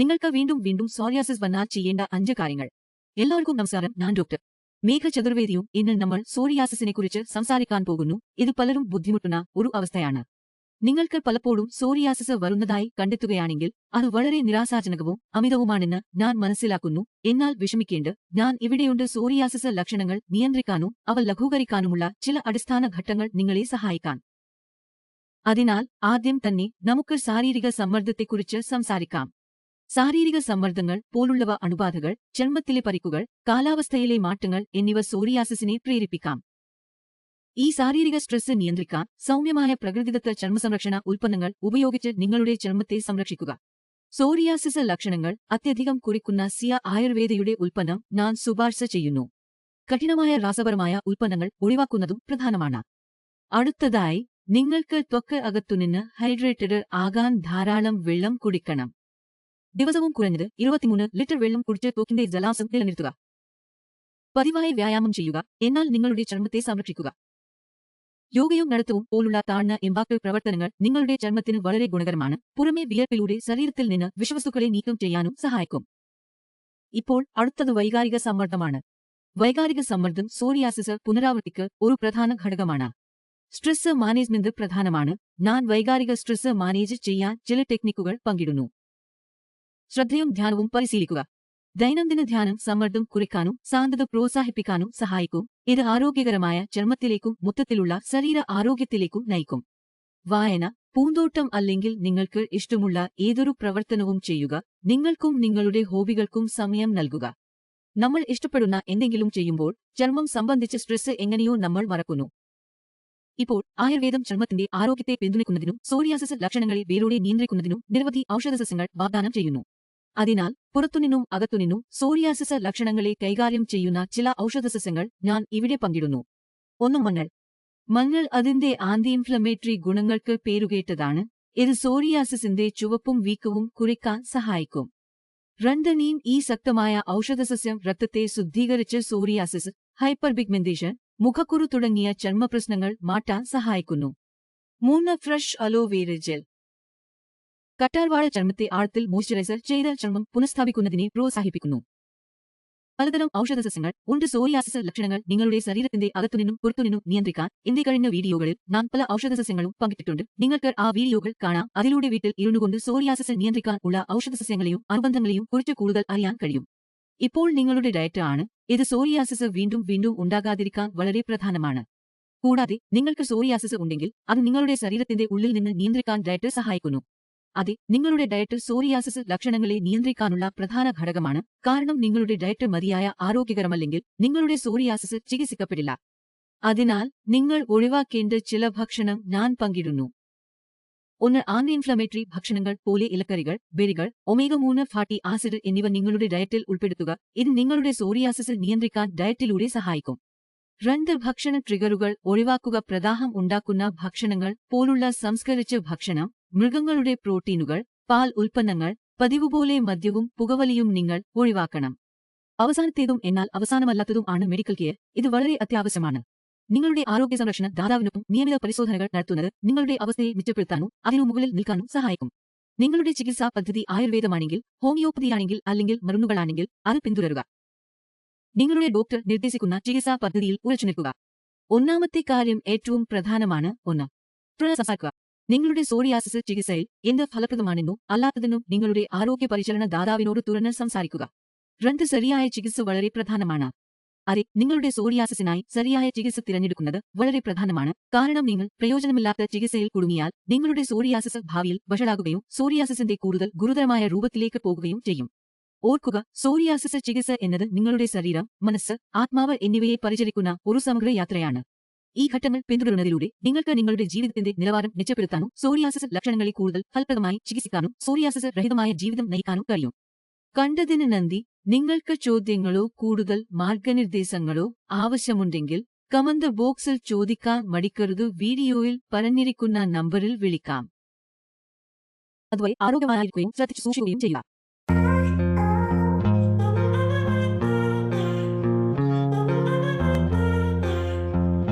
നിങ്ങൾക്ക് വീണ്ടും വീണ്ടും സോറിയാസിസ് വന്നാൽ ചെയ്യേണ്ട അഞ്ച് കാര്യങ്ങൾ. എല്ലാവർക്കും നമസ്കാരം. ഞാൻ ഡോക്ടർ മേഘ ചതുർവേദിയും ഇന്ന് നമ്മൾ സോറിയാസിസിനെ കുറിച്ച് സംസാരിക്കാൻ പോകുന്നു. ഇത് പലരും ബുദ്ധിമുട്ടുന്ന ഒരു അവസ്ഥയാണ്. നിങ്ങൾക്ക് പലപ്പോഴും സോറിയാസിസ് വരുന്നതായി കണ്ടെത്തുകയാണെങ്കിൽ അത് വളരെ നിരാശാജനകവും അമിതവുമാണെന്ന് ഞാൻ മനസ്സിലാക്കുന്നു. എന്നാൽ വിഷമിക്കേണ്ട. ഞാൻ ഇവിടെയുണ്ട്. സോറിയാസിസ് ലക്ഷണങ്ങൾ നിയന്ത്രിക്കാനും അവ ലഘൂകരിക്കാനുമുള്ള ചില അടിസ്ഥാന ഘട്ടങ്ങൾ നിങ്ങളെ സഹായിക്കാൻ അതിനാൽ ആദ്യം തന്നെ നമുക്ക് ശാരീരിക സമ്മർദ്ദത്തെക്കുറിച്ച് സംസാരിക്കാം. ശാരീരിക സമ്മർദ്ദങ്ങൾ പോലുള്ളവ അണുബാധകൾ ചർമ്മത്തിലെ പരിക്കുകൾ കാലാവസ്ഥയിലെ മാറ്റങ്ങൾ എന്നിവ സോറിയാസിസിനെ പ്രേരിപ്പിക്കാം. ഈ ശാരീരിക സ്ട്രെസ് നിയന്ത്രിക്കാൻ സൗമ്യമായ പ്രകൃതിദത്ത ചർമ്മസംരക്ഷണ ഉൽപ്പന്നങ്ങൾ ഉപയോഗിച്ച് നിങ്ങളുടെ ചർമ്മത്തെ സംരക്ഷിക്കുക. സോറിയാസിസ് ലക്ഷണങ്ങൾ അത്യധികം കുറിക്കുന്ന സിയ ആയുർവേദയുടെ ഉൽപ്പന്നം ഞാൻ ശുപാർശ ചെയ്യുന്നു. കഠിനമായ രാസപരമായ ഉൽപ്പന്നങ്ങൾ ഒഴിവാക്കുന്നതും പ്രധാനമാണ്. അടുത്തതായി നിങ്ങൾക്ക് ത്വക്ക് അകത്തുനിന്ന് ഹൈഡ്രേറ്റഡ് ആകാൻ ധാരാളം വെള്ളം കുടിക്കണം. ദിവസവും കുറഞ്ഞത് ഇരുപത്തിമൂന്ന് ലിറ്റർ വെള്ളം കുടിച്ച് തോക്കിന്റെ ജലാംശം നിലനിർത്തുക. പതിവായി വ്യായാമം ചെയ്യുക എന്നാൽ നിങ്ങളുടെ ചർമ്മത്തെ സംരക്ഷിക്കുക. യോഗയും നടത്തവും പോലുള്ള താഴ്ന്ന എംബാക്കൾ പ്രവർത്തനങ്ങൾ നിങ്ങളുടെ ചർമ്മത്തിന് വളരെ ഗുണകരമാണ്. പുറമേ വിയർപ്പിലൂടെ ശരീരത്തിൽ നിന്ന് വിഷവസ്തുക്കളെ നീക്കം ചെയ്യാനും സഹായിക്കും. ഇപ്പോൾ അടുത്തത് വൈകാരിക സമ്മർദ്ദമാണ്. വൈകാരിക സമ്മർദ്ദം സോറിയാസിസ് പുനരാവൃത്തിക്ക് ഒരു പ്രധാന ഘടകമാണ്. സ്ട്രെസ് മാനേജ്മെന്റ് പ്രധാനമാണ്. ഞാൻ വൈകാരിക സ്ട്രെസ് മാനേജ് ചെയ്യാൻ ചില ടെക്നിക്കുകൾ പങ്കിടുന്നു. ശ്രദ്ധയും ധ്യാനവും പരിശീലിക്കുക. ദൈനംദിന ധ്യാനം സമ്മർദ്ദം കുറയ്ക്കാനും സാന്ദ്രത പ്രോത്സാഹിപ്പിക്കാനും സഹായിക്കും. ഇത് ആരോഗ്യകരമായ ചർമ്മത്തിലേക്കും മൊത്തത്തിലുള്ള ശരീര ആരോഗ്യത്തിലേക്കും നയിക്കും. വായന പൂന്തോട്ടം അല്ലെങ്കിൽ നിങ്ങൾക്ക് ഇഷ്ടമുള്ള ഏതൊരു പ്രവർത്തനവും ചെയ്യുക. നിങ്ങൾക്കും നിങ്ങളുടെ ഹോബികൾക്കും സമയം നൽകുക. നമ്മൾ ഇഷ്ടപ്പെടുന്ന എന്തെങ്കിലും ചെയ്യുമ്പോൾ ചർമ്മം സംബന്ധിച്ച സ്ട്രെസ് എങ്ങനെയോ നമ്മൾ മറക്കുന്നു. ഇപ്പോൾ ആയുർവേദം ചർമ്മത്തിന്റെ ആരോഗ്യത്തെ പിന്തുണയ്ക്കുന്നതിനും സോറിയാസിസ് ലക്ഷണങ്ങളെ വേരോടെ നിയന്ത്രിക്കുന്നതിനും നിരവധി ഔഷധസസ്യങ്ങൾ വാഗ്ദാനം ചെയ്യുന്നു. അതിനാൽ പുറത്തുനിന്നും അകത്തുനിന്നും സോറിയാസിസ് ലക്ഷണങ്ങളെ കൈകാര്യം ചെയ്യുന്ന ചില ഔഷധസസ്യങ്ങൾ ഞാൻ ഇവിടെ പങ്കിടുന്നു. ഒന്ന് മഞ്ഞൾ. മഞ്ഞൾ അതിന്റെ ആന്റി ഇൻഫ്ലമേറ്ററി ഗുണങ്ങൾക്ക് പേരുകേട്ടതാണ്. ഇത് സോറിയാസിസിന്റെ ചുവപ്പും വീക്കവും കുറിക്കാൻ സഹായിക്കും. രണ്ടനീം ഈ ശക്തമായ ഔഷധസസ്യം രക്തത്തെ ശുദ്ധീകരിച്ച് സോറിയാസിസ് ഹൈപ്പർപിഗ്മെന്റേഷൻ മുഖക്കുരു തുടങ്ങിയ ചർമ്മപ്രശ്നങ്ങൾ മാറ്റാൻ സഹായിക്കുന്നു. മൂന്ന് ഫ്രഷ് അലോവേര ജെൽ. കറ്റാർവാഴ ചർമ്മത്തെ ആഴത്തിൽ മോയ്സ്ചറൈസർ ചെയ്ത ചർമ്മം പുനഃസ്ഥാപിക്കുന്നതിനെ പ്രോത്സാഹിപ്പിക്കുന്നു. പലതരം ഔഷധസസ്യങ്ങൾ ഉണ്ട്. സോറിയാസിസ് ലക്ഷണങ്ങൾ നിങ്ങളുടെ ശരീരത്തിന്റെ അകത്തുനിന്നും പുറത്തുനിന്നും നിയന്ത്രിക്കാൻ എന്റെ കഴിഞ്ഞ വീഡിയോകളിൽ നാം പല ഔഷധസസ്യങ്ങളും പങ്കിട്ടിട്ടുണ്ട്. നിങ്ങൾക്ക് ആ വീഡിയോകൾ കാണാം. അതിലൂടെ വീട്ടിൽ ഇരുന്നുകൊണ്ട് സോറിയാസിസ് നിയന്ത്രിക്കാൻ ഉള്ള ഔഷധസസ്യങ്ങളെയും അനുബന്ധങ്ങളെയും കുറിച്ച് കൂടുതൽ അറിയാൻ കഴിയും. ഇപ്പോൾ നിങ്ങളുടെ ഡയറ്റ് ആണ്. ഇത് സോറിയാസിസ് വീണ്ടും വീണ്ടും ഉണ്ടാകാതിരിക്കാൻ വളരെ പ്രധാനമാണ്. കൂടാതെ നിങ്ങൾക്ക് സോറിയാസിസ് ഉണ്ടെങ്കിൽ അത് നിങ്ങളുടെ ശരീരത്തിന്റെ ഉള്ളിൽ നിന്ന് നിയന്ത്രിക്കാൻ ഡയറ്റ് സഹായിക്കുന്നു. അതെ നിങ്ങളുടെ ഡയറ്റ് സോറിയാസിസ് ലക്ഷണങ്ങളെ നിയന്ത്രിക്കാനുള്ള പ്രധാന ഘടകമാണ്. കാരണം നിങ്ങളുടെ ഡയറ്റ് മതിയായ ആരോഗ്യകരമല്ലെങ്കിൽ നിങ്ങളുടെ സോറിയാസിസ് ചികിത്സിക്കപ്പെടില്ല. അതിനാൽ നിങ്ങൾ ഒഴിവാക്കേണ്ട ചില ഭക്ഷണം ഞാൻ പങ്കിടുന്നു. ഒന്ന് ആന്റി ഇൻഫ്ലമേറ്ററി ഭക്ഷണങ്ങൾ പോലെ ഇലക്കറികൾ ബെരികൾ ഒമേഗ മൂന്ന് ഫാറ്റി ആസിഡ് എന്നിവ നിങ്ങളുടെ ഡയറ്റിൽ ഉൾപ്പെടുത്തുക. ഇത് നിങ്ങളുടെ സോറിയാസിസ് നിയന്ത്രിക്കാൻ ഡയറ്റിലൂടെ സഹായിക്കും. രണ്ട് ഭക്ഷണ ട്രിഗറുകൾ ഒഴിവാക്കുക. പ്രദാഹം ഉണ്ടാക്കുന്ന ഭക്ഷണങ്ങൾ പോലുള്ള സംസ്കരിച്ച ഭക്ഷണം മൃഗങ്ങളുടെ പ്രോട്ടീനുകൾ പാൽ ഉൽപ്പന്നങ്ങൾ പതിവുപോലെ മദ്യവും പുകവലിയും നിങ്ങൾ ഒഴിവാക്കണം. അവസാനത്തേതും എന്നാൽ അവസാനമല്ലാത്തതും ആണ് മെഡിക്കൽ കെയർ ഇത് വളരെ അത്യാവശ്യമാണ്. നിങ്ങളുടെ ആരോഗ്യ സംരക്ഷണ ദാതാവിനൊപ്പം നിയമിത പരിശോധനകൾ നടത്തുന്നത് നിങ്ങളുടെ അവസ്ഥയെ മെച്ചപ്പെടുത്താനും അതിനു മുകളിൽ നിൽക്കാനും സഹായിക്കും. നിങ്ങളുടെ ചികിത്സാ പദ്ധതി ആയുർവേദമാണെങ്കിൽ ഹോമിയോപ്പതിയാണെങ്കിൽ അല്ലെങ്കിൽ മരുന്നുകളാണെങ്കിൽ അത് പിന്തുടരുക. നിങ്ങളുടെ ഡോക്ടർ നിർദ്ദേശിക്കുന്ന ചികിത്സാ പദ്ധതിയിൽ ഉറച്ചു നിൽക്കുക. ഒന്നാമത്തെ കാര്യം ഏറ്റവും പ്രധാനമാണ് ഒന്ന്. സംസാരിക്കുക നിങ്ങളുടെ സോറിയാസിസ് ചികിത്സയിൽ എന്ത് ഫലപ്രദമാണെന്നോ അല്ലാത്തതെന്നും നിങ്ങളുടെ ആരോഗ്യ പരിചരണ ദാതാവിനോട് തുറന്ന് സംസാരിക്കുക. രണ്ട് ശരിയായ ചികിത്സ വളരെ പ്രധാനമാണ്. അതെ നിങ്ങളുടെ സോറിയാസിസിനായി ശരിയായ ചികിത്സ തിരഞ്ഞെടുക്കുന്നത് വളരെ പ്രധാനമാണ്. കാരണം നിങ്ങൾ പ്രയോജനമില്ലാത്ത ചികിത്സയിൽ കുടുങ്ങിയാൽ നിങ്ങളുടെ സോറിയാസിസ് ഭാവിയിൽ വഷളാകുകയും സോറിയാസിസിന്റെ കൂടുതൽ ഗുരുതരമായ രൂപത്തിലേക്ക് പോകുകയും ചെയ്യും. ഓർക്കുക സോറിയാസിസ് ചികിത്സ എന്നത് നിങ്ങളുടെ ശരീരം മനസ്സ് ആത്മാവ് എന്നിവയെ പരിചരിക്കുന്ന ഒരു സമഗ്ര യാത്രയാണ്. ഈ ഘട്ടങ്ങൾ പിന്തുടരുന്നതിലൂടെ നിങ്ങൾക്ക് നിങ്ങളുടെ ജീവിതത്തിന്റെ നിലവാരം മെച്ചപ്പെടുത്താനും സോറിയാസിസ് ലക്ഷണങ്ങളെ കൂടുതൽ ഫലപ്രദമായി ചികിത്സിക്കാനും സോറിയാസിസ് രഹിതമായ ജീവിതം നയിക്കാനും കഴിയും. കണ്ടതിന് നന്ദി. നിങ്ങൾക്ക് ചോദ്യങ്ങളോ കൂടുതൽ മാർഗനിർദ്ദേശങ്ങളോ ആവശ്യമുണ്ടെങ്കിൽ കമന്റ് ബോക്സിൽ ചോദിക്കാൻ മടിക്കരുത്. വീഡിയോയിൽ പറഞ്ഞിരിക്കുന്ന നമ്പറിൽ വിളിക്കാം. അതുവഴി ആരോഗ്യമായിരിക്കുകയും ശ്രദ്ധിച്ചു സൂക്ഷിക്കുകയും ചെയ്യുക